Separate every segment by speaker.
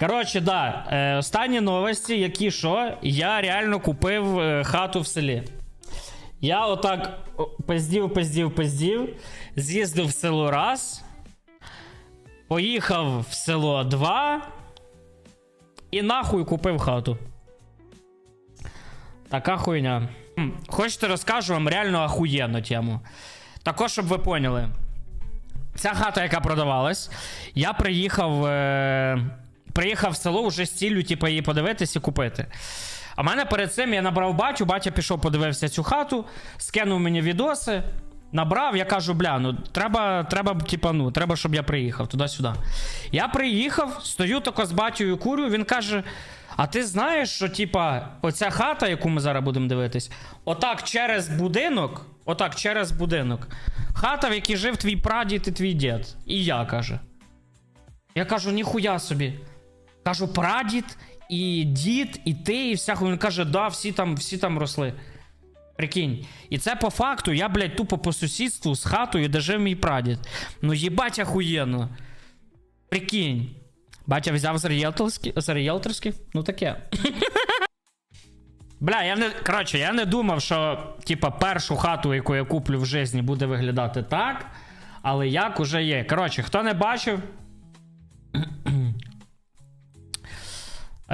Speaker 1: Коротше, да, е, останні новості, які що, я реально купив е, хату в селі. Я отак пиздів, пиздів, пиздів, з'їздив в село раз, поїхав в село два і нахуй купив хату. Така хуйня. Хочете розкажу вам реально ахуєнну тему. Також, щоб ви поняли. Ця хата, яка продавалась, я приїхав. Е... Приїхав в село вже з ціллю, типу, її подивитись і купити. А мене перед цим я набрав батю, батя пішов, подивився цю хату, скинув мені відоси, набрав, я кажу, бля, ну треба, треба, типа, ну, треба, щоб я приїхав туди-сюди. Я приїхав, стою тако з батькою курю, він каже: А ти знаєш, що, типа, оця хата, яку ми зараз будемо дивитись, отак через будинок, отак через будинок, хата, в якій жив твій прадід і твій дід. І я каже. Я кажу, ніхуя собі. Кажу, прадід, і дід, і ти, і вся хуйня. Він каже, да, всі там, всі там росли. Прикинь. І це по факту, я, блядь, тупо по сусідству з хатою, де жив мій прадід. Ну їбать охуєнно. Прикинь. Батя взяв за ріелторські? Ну таке. Бля, я не. Коротше, я не думав, що, типа, першу хату, яку я куплю в житті, буде виглядати так. Але як уже є. Коротше, хто не бачив.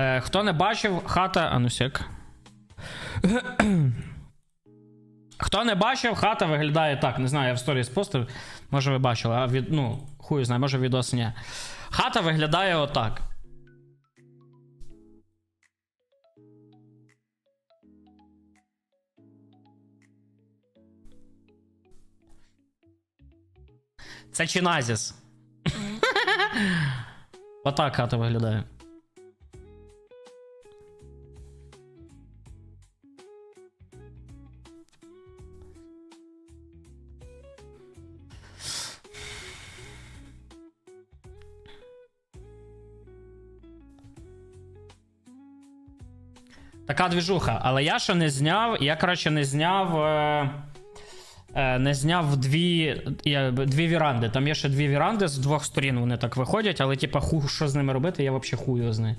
Speaker 1: Е, хто не бачив, хата. А ну сек. Хто не бачив, хата виглядає так. Не знаю, я в сторіс постив. Може ви бачили, а від, ну, хуй знає, може відос ні. Хата виглядає отак. Це Чиназіс. Отак хата виглядає. Така двіжуха. Але я ще не зняв. Я, коротше, не зняв. Е... е, Не зняв дві, дві віранди. Там є ще дві віранди з двох сторін вони так виходять, але типа ху, що з ними робити, я взагалі хую з ними.